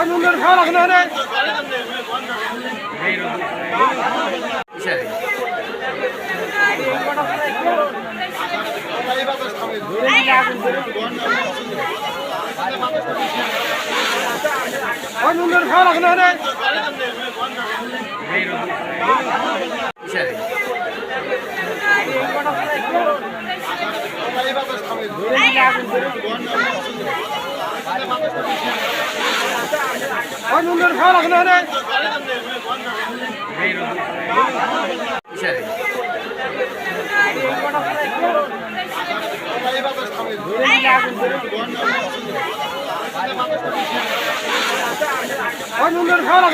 অনুন্দর খাওয়া রাখলে হলে ধরে অনন্দর খাওয়া লাগল রে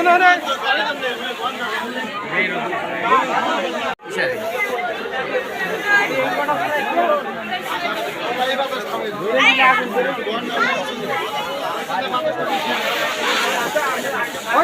ধরে